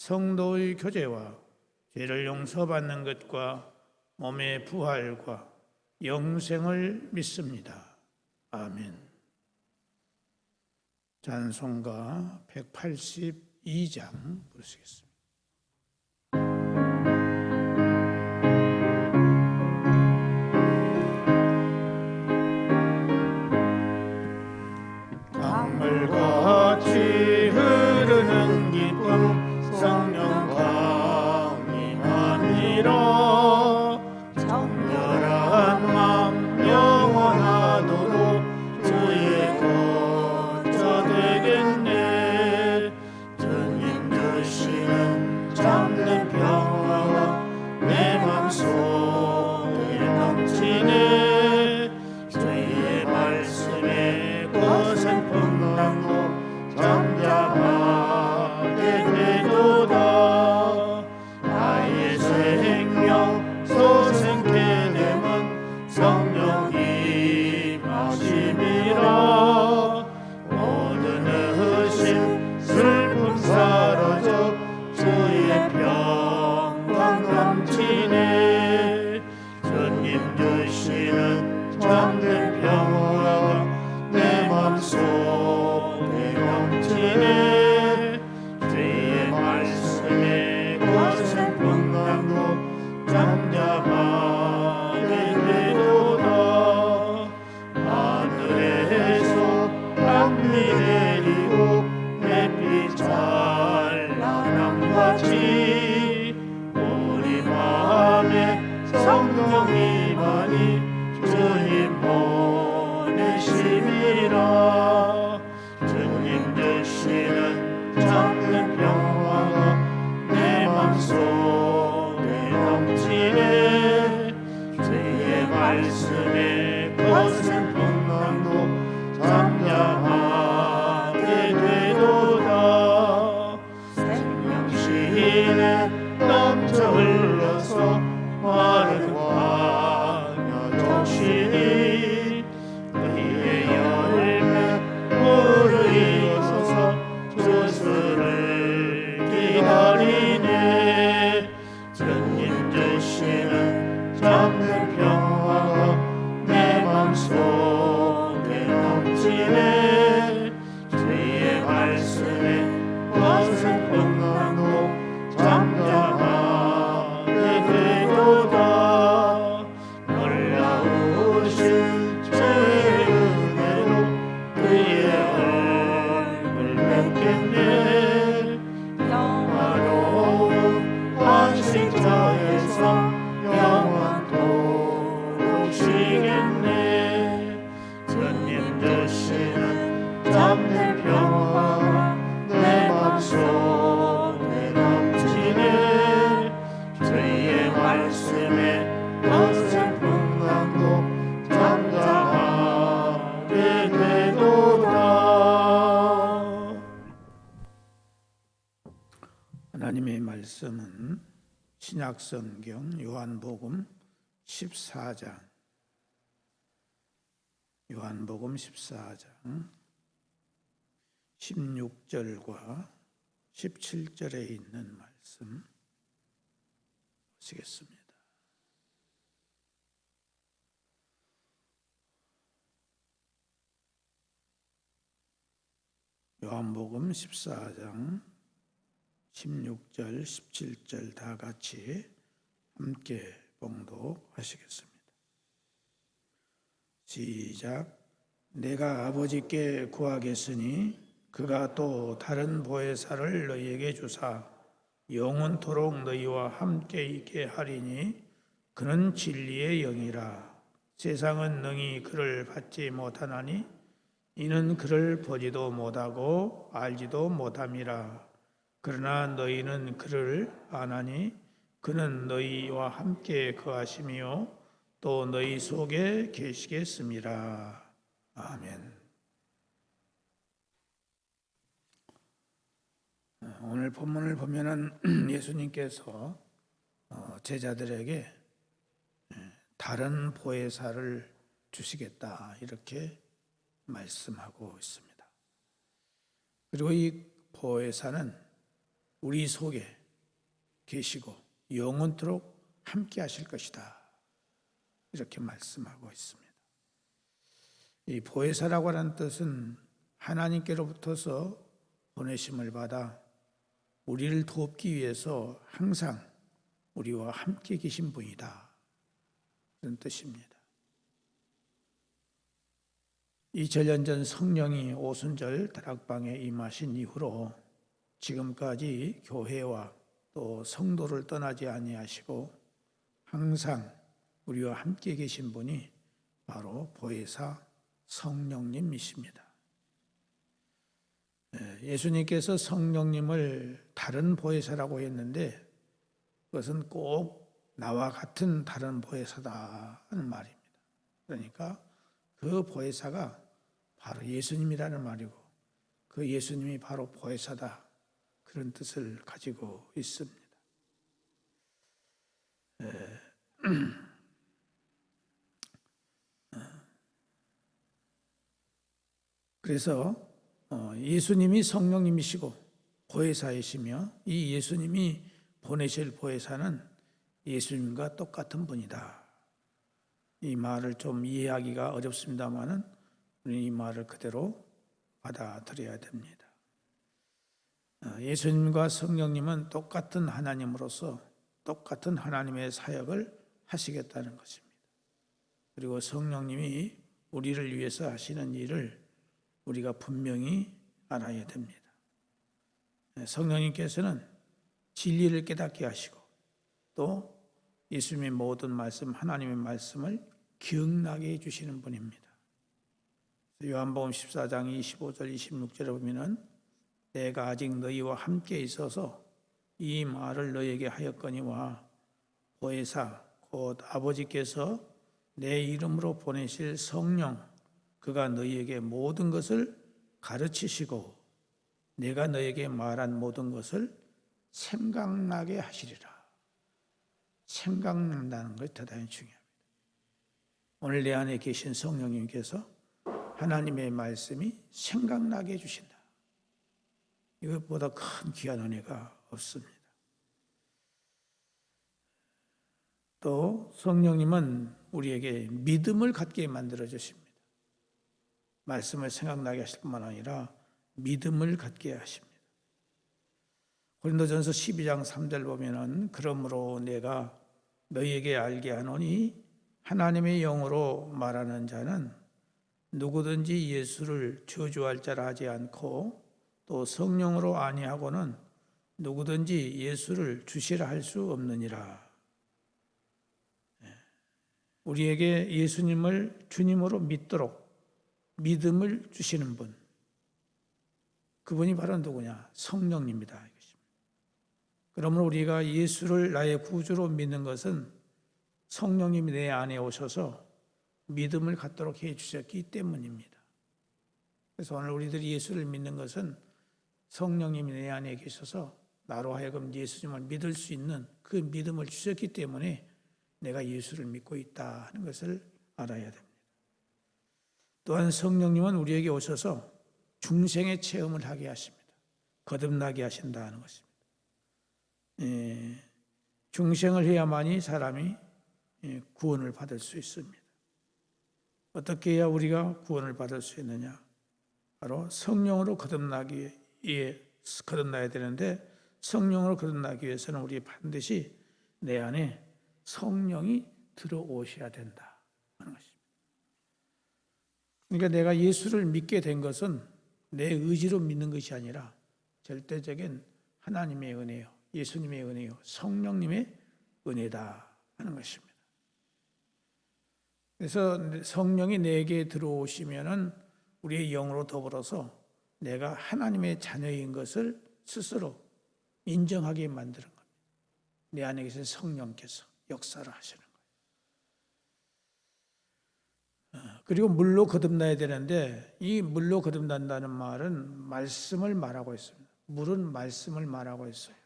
성도의 교제와 죄를 용서받는 것과 몸의 부활과 영생을 믿습니다. 아멘. 찬송가 182장 부르시겠습니다. 강물같 내 맘속에 넘치네 말씀은 신약성경 요한복음 14장 요한복음 14장 16절과 17절에 있는 말씀 보시겠습니다. 요한복음 14장 16절, 17절 다 같이 함께 봉독하시겠습니다. 시작. 내가 아버지께 구하겠으니 그가 또 다른 보혜사를 너희에게 주사 영원토록 너희와 함께 있게 하리니 그는 진리의 영이라 세상은 능히 그를 받지 못하나니 이는 그를 보지도 못하고 알지도 못함이라 그러나 너희는 그를 아나니 그는 너희와 함께 거하시며 또 너희 속에 계시겠습니다. 아멘. 오늘 본문을 보면은 예수님께서 어, 제자들에게 다른 보혜사를 주시겠다 이렇게 말씀하고 있습니다. 그리고 이 보혜사는 우리 속에 계시고 영원토록 함께 하실 것이다. 이렇게 말씀하고 있습니다. 이 보혜사라고 하는 뜻은 하나님께로부터서 보내심을 받아 우리를 돕기 위해서 항상 우리와 함께 계신 분이다. 그런 뜻입니다. 2000년 전 성령이 오순절 다락방에 임하신 이후로 지금까지 교회와 또 성도를 떠나지 아니하시고 항상 우리와 함께 계신 분이 바로 보혜사 성령님이십니다. 예, 예수님께서 성령님을 다른 보혜사라고 했는데 그것은 꼭 나와 같은 다른 보혜사다 하는 말입니다. 그러니까 그 보혜사가 바로 예수님이라는 말이고 그 예수님이 바로 보혜사다 그런 뜻을 가지고 있습니다. 그래서 어, 예수님이 성령님이시고 보혜사이시며 이 예수님이 보내실 보혜사는 예수님과 똑같은 분이다. 이 말을 좀 이해하기가 어렵습니다만은 이 말을 그대로 받아들여야 됩니다. 어, 예수님과 성령님은 똑같은 하나님으로서 똑같은 하나님의 사역을 하시겠다는 것입니다. 그리고 성령님이 우리를 위해서 하시는 일을 우리가 분명히 알아야 됩니다. 네, 성령님께서는 진리를 깨닫게 하시고 또 예수님의 모든 말씀, 하나님의 말씀을 기억나게 해주시는 분입니다. 요한복음 14장 25절 26절에 보면은 내가 아직 너희와 함께 있어서 이 말을 너희에게 하였거니와 보혜사 곧 아버지께서 내 이름으로 보내실 성령 그가 너희에게 모든 것을 가르치시고 내가 너에게 말한 모든 것을 생각나게 하시리라. 생각난다는 것이 대단히 중요합니다. 오늘 내 안에 계신 성령님께서 하나님의 말씀이 생각나게 해주신다. 이것보다 큰 귀한 은혜가 없습니다. 또 성령님은 우리에게 믿음을 갖게 만들어 주십니다. 말씀을 생각나게 하실 뿐만 아니라 믿음을 갖게 하십니다. 고린도전서 12장 3절 보면은 그러므로 내가 너희에게 알게 하노니 하나님의 영으로 말하는 자는 누구든지 예수를 저주할 자라 하지 않고 또 성령으로 아니하고는 누구든지 예수를 주시라 할 수 없느니라. 예. 우리에게 예수님을 주님으로 믿도록 믿음을 주시는 분. 그분이 바로 누구냐? 성령님이다. 그러므로 우리가 예수를 나의 구주로 믿는 것은 성령님이 내 안에 오셔서 믿음을 갖도록 해 주셨기 때문입니다. 그래서 오늘 우리들이 예수를 믿는 것은 성령님이 내 안에 계셔서 나로 하여금 예수님을 믿을 수 있는 그 믿음을 주셨기 때문에 내가 예수를 믿고 있다 하는 것을 알아야 됩니다. 또한 성령님은 우리에게 오셔서 중생의 체험을 하게 하십니다. 거듭나게 하신다는 것입니다. 예, 중생을 해야만이 사람이 예, 구원을 받을 수 있습니다. 어떻게 해야 우리가 구원을 받을 수 있느냐? 바로 성령으로 거듭나기 위해 거듭나야 되는데 성령으로 거듭나기 위해서는 우리 반드시 내 안에 성령이 들어오셔야 된다 하는 것입니다. 그러니까 내가 예수를 믿게 된 것은 내 의지로 믿는 것이 아니라 절대적인 하나님의 은혜요, 예수님의 은혜요, 성령님의 은혜다 하는 것입니다. 그래서 성령이 내게 들어오시면은 우리의 영으로 더불어서 내가 하나님의 자녀인 것을 스스로 인정하게 만드는 겁니다. 내 안에 계신 성령께서 역사를 하시는 거예요. 어, 그리고 물로 거듭나야 되는데 이 물로 거듭난다는 말은 말씀을 말하고 있습니다. 물은 말씀을 말하고 있어요.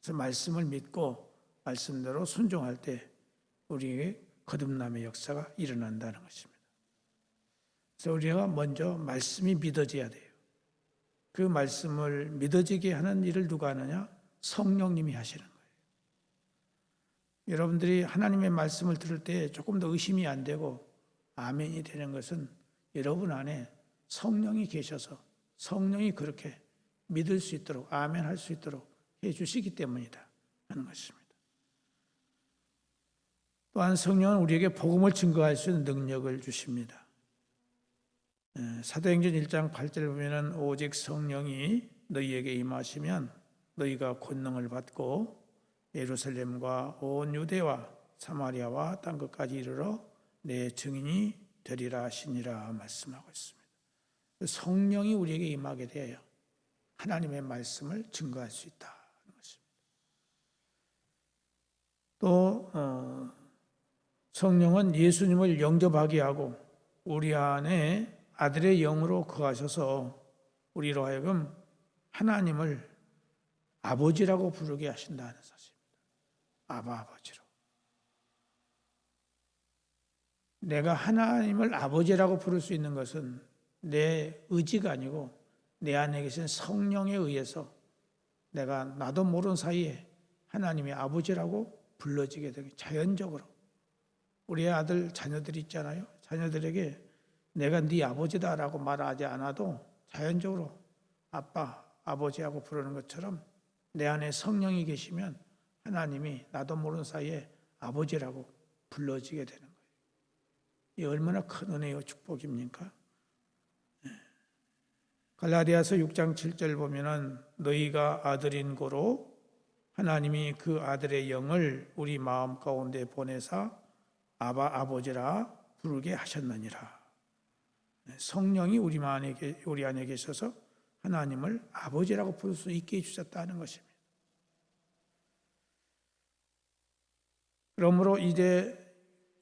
그래서 말씀을 믿고 말씀대로 순종할 때 우리에게 거듭남의 역사가 일어난다는 것입니다. 그래서 우리가 먼저 말씀이 믿어져야 돼요. 그 말씀을 믿어지게 하는 일을 누가 하느냐? 성령님이 하시는 거예요. 여러분들이 하나님의 말씀을 들을 때 조금 더 의심이 안 되고 아멘이 되는 것은 여러분 안에 성령이 계셔서 성령이 그렇게 믿을 수 있도록 아멘 할 수 있도록 해 주시기 때문이다 하는 것입니다. 또한 성령은 우리에게 복음을 증거할 수 있는 능력을 주십니다. 예, 사도행전 1장 8절 보면은 오직 성령이 너희에게 임하시면 너희가 권능을 받고 예루살렘과 온 유대와 사마리아와 땅 끝까지 이르러 내 증인이 되리라 하시니라 말씀하고 있습니다. 성령이 우리에게 임하게 되어야 하나님의 말씀을 증거할 수 있다. 또 어, 성령은 예수님을 영접하게 하고 우리 안에 아들의 영으로 거하셔서 우리로 하여금 하나님을 아버지라고 부르게 하신다는 사실입니다. 아바 아버지로. 내가 하나님을 아버지라고 부를 수 있는 것은 내 의지가 아니고 내 안에 계신 성령에 의해서 내가 나도 모르는 사이에 하나님의 아버지라고 불러지게 되게 자연적으로 우리 아들 자녀들이 있잖아요. 자녀들에게 내가 네 아버지다라고 말하지 않아도 자연적으로 아빠, 아버지하고 부르는 것처럼 내 안에 성령이 계시면 하나님이 나도 모르는 사이에 아버지라고 불러지게 되는 거예요. 이 얼마나 큰 은혜요 축복입니까? 네. 갈라디아서 6장 7절 보면은 너희가 아들인 고로 하나님이 그 아들의 영을 우리 마음 가운데 보내사 아바 아버지라 부르게 하셨느니라. 네, 성령이 우리 안에 우리 안에 계셔서 하나님을 아버지라고 부를 수 있게 해 주셨다는 것입니다. 그러므로 이제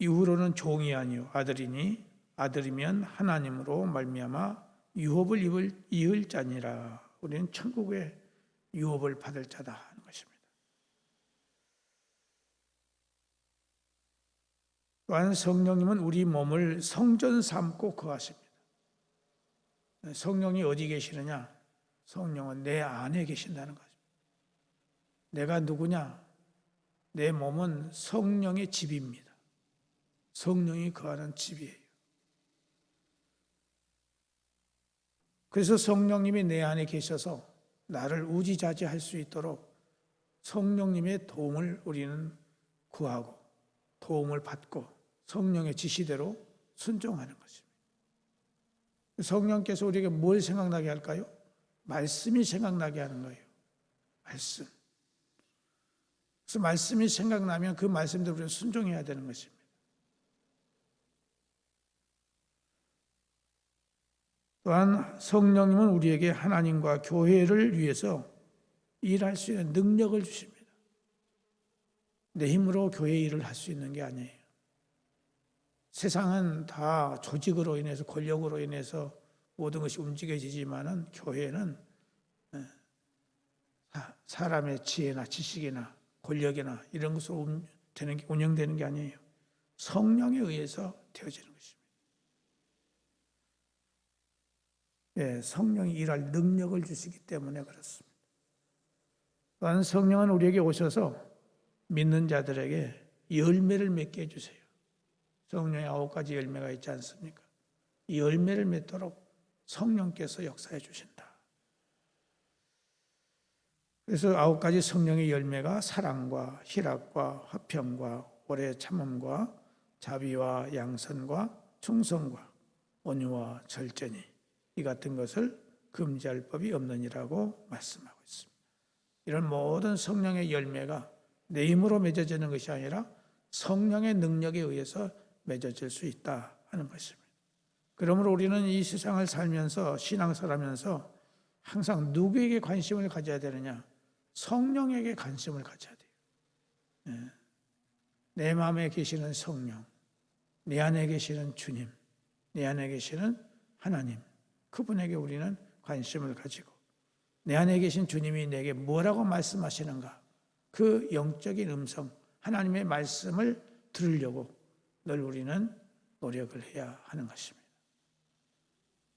이후로는 종이 아니요 아들이니 아들이면 하나님으로 말미암아 유업을 입을 이을 자니라. 우리는 천국의 유업을 받을 자다 하는 것입니다. 또한 성령님은 우리 몸을 성전 삼고 거하십니다. 성령이 어디 계시느냐? 성령은 내 안에 계신다는 거죠. 내가 누구냐? 내 몸은 성령의 집입니다. 성령이 거하는 집이에요. 그래서 성령님이 내 안에 계셔서 나를 우지자지할 수 있도록 성령님의 도움을 우리는 구하고 도움을 받고 성령의 지시대로 순종하는 것입니다. 성령께서 우리에게 뭘 생각나게 할까요? 말씀이 생각나게 하는 거예요. 말씀. 그래서 말씀이 생각나면 그 말씀대로 우리는 순종해야 되는 것입니다. 또한 성령님은 우리에게 하나님과 교회를 위해서 일할 수 있는 능력을 주십니다. 내 힘으로 교회 일을 할 수 있는 게 아니에요. 세상은 다 조직으로 인해서 권력으로 인해서 모든 것이 움직여지지만은 교회는 예, 사람의 지혜나 지식이나 권력이나 이런 것으로 되는 게 운영되는 게 아니에요. 성령에 의해서 되어지는 것입니다. 예, 성령이 일할 능력을 주시기 때문에 그렇습니다. 또한 성령은 우리에게 오셔서 믿는 자들에게 열매를 맺게 해주세요. 성령의 아홉 가지 열매가 있지 않습니까? 이 열매를 맺도록 성령께서 역사해 주신다. 그래서 아홉 가지 성령의 열매가 사랑과 희락과 화평과 오래 참음과 자비와 양선과 충성과 온유와 절제니 이 같은 것을 금지할 법이 없느니라고 말씀하고 있습니다. 이런 모든 성령의 열매가 내 힘으로 맺어지는 것이 아니라 성령의 능력에 의해서 맺어질 수 있다 하는 것입니다. 그러므로 우리는 이 세상을 살면서 신앙생활하면서 항상 누구에게 관심을 가져야 되느냐? 성령에게 관심을 가져야 돼요. 예. 내 마음에 계시는 성령, 내 안에 계시는 주님, 내 안에 계시는 하나님, 그분에게 우리는 관심을 가지고 내 안에 계신 주님이 내게 뭐라고 말씀하시는가? 그 영적인 음성, 하나님의 말씀을 들으려고 늘 우리는 노력을 해야 하는 것입니다.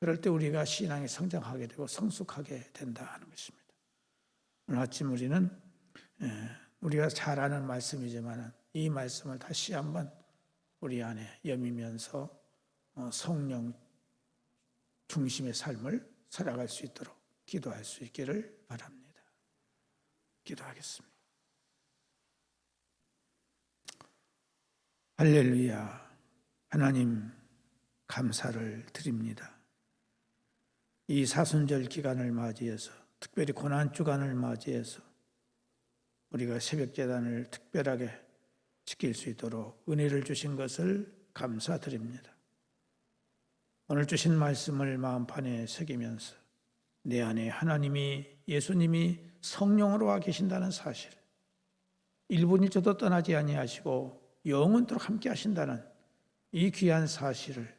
그럴 때 우리가 신앙이 성장하게 되고 성숙하게 된다 하는 것입니다. 오늘 아침 우리는 예, 우리가 잘 아는 말씀이지만 이 말씀을 다시 한번 우리 안에 여미면서 어, 성령 중심의 삶을 살아갈 수 있도록 기도할 수 있기를 바랍니다. 기도하겠습니다. 할렐루야. 하나님 감사를 드립니다. 이 사순절 기간을 맞이해서 특별히 고난 주간을 맞이해서 우리가 새벽 재단을 특별하게 지킬 수 있도록 은혜를 주신 것을 감사드립니다. 오늘 주신 말씀을 마음판에 새기면서 내 안에 하나님이 예수님이 성령으로 와 계신다는 사실, 1분 1초도 떠나지 아니하시고 영원토록 함께 하신다는 이 귀한 사실을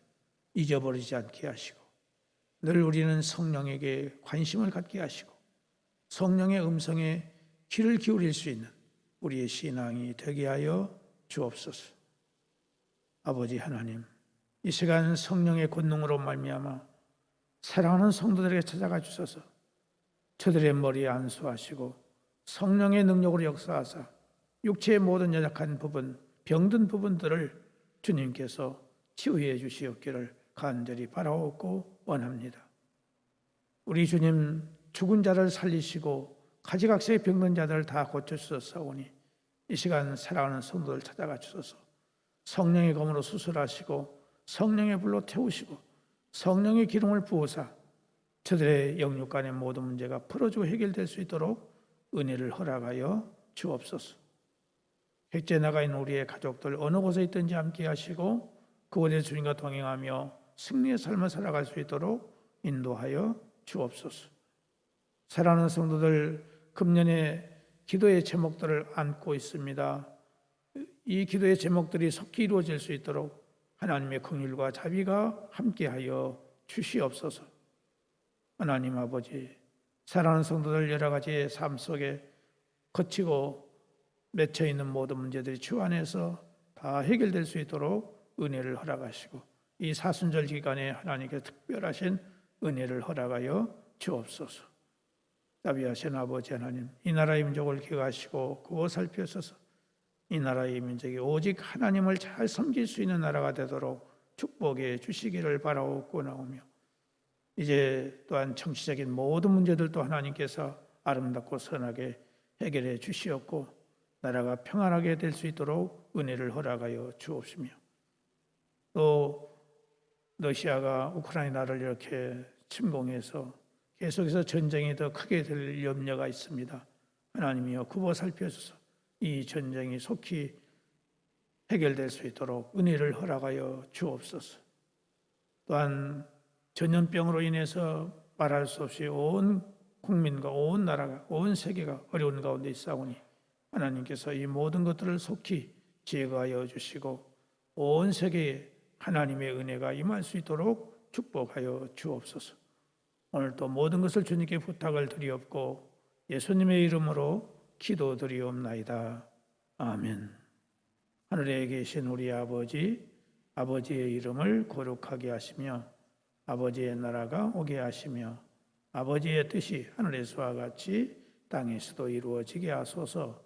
잊어버리지 않게 하시고 늘 우리는 성령에게 관심을 갖게 하시고 성령의 음성에 귀를 기울일 수 있는 우리의 신앙이 되게 하여 주옵소서. 아버지 하나님, 이 시간 성령의 권능으로 말미암아 사랑하는 성도들에게 찾아가 주셔서 저들의 머리에 안수하시고 성령의 능력으로 역사하사 육체의 모든 연약한 부분, 병든 부분들을 주님께서 치유해 주시옵기를 간절히 바라옵고 원합니다. 우리 주님 죽은 자를 살리시고 가지각색 병든 자들을 다 고쳐주셨사오니 이 시간 사랑하는 성도들 찾아가 주소서 성령의 검으로 수술하시고 성령의 불로 태우시고 성령의 기름을 부으사 저들의 영육 간의 모든 문제가 풀어지고 해결될 수 있도록 은혜를 허락하여 주옵소서. 핵제 나가 있는 우리의 가족들 어느 곳에 있든지 함께 하시고 그곳에 주님과 동행하며 승리의 삶을 살아갈 수 있도록 인도하여 주옵소서. 사랑하는 성도들 금년에 기도의 제목들을 안고 있습니다. 이 기도의 제목들이 속히 이루어질 수 있도록 하나님의 긍휼과 자비가 함께하여 주시옵소서. 하나님 아버지, 사랑하는 성도들 여러 가지 삶 속에 거치고 맺혀 있는 모든 문제들이 주 안에서 다 해결될 수 있도록 은혜를 허락하시고 이 사순절 기간에 하나님께 특별하신 은혜를 허락하여 주옵소서. 자비하신 아버지 하나님, 이 나라의 민족을 기하시고 구워 살펴서서 이 나라의 민족이 오직 하나님을 잘 섬길 수 있는 나라가 되도록 축복해 주시기를 바라옵고 나오며 이제 또한 정치적인 모든 문제들도 하나님께서 아름답고 선하게 해결해 주시었고 나라가 평안하게 될 수 있도록 은혜를 허락하여 주옵시며 또 러시아가 우크라이나를 이렇게 침공해서 계속해서 전쟁이 더 크게 될 염려가 있습니다. 하나님이여 굽어 살펴주소서 이 전쟁이 속히 해결될 수 있도록 은혜를 허락하여 주옵소서. 또한 전염병으로 인해서 말할 수 없이 온 국민과 온 나라가 온 세계가 어려운 가운데 있사오니 하나님께서 이 모든 것들을 속히 제거하여 주시고 온 세계에 하나님의 은혜가 임할 수 있도록 축복하여 주옵소서. 오늘 또 모든 것을 주님께 부탁을 드리옵고 예수님의 이름으로 기도드리옵나이다. 아멘. 하늘에 계신 우리 아버지, 아버지의 이름을 거룩하게 하시며 아버지의 나라가 오게 하시며 아버지의 뜻이 하늘에서와 같이 땅에서도 이루어지게 하소서.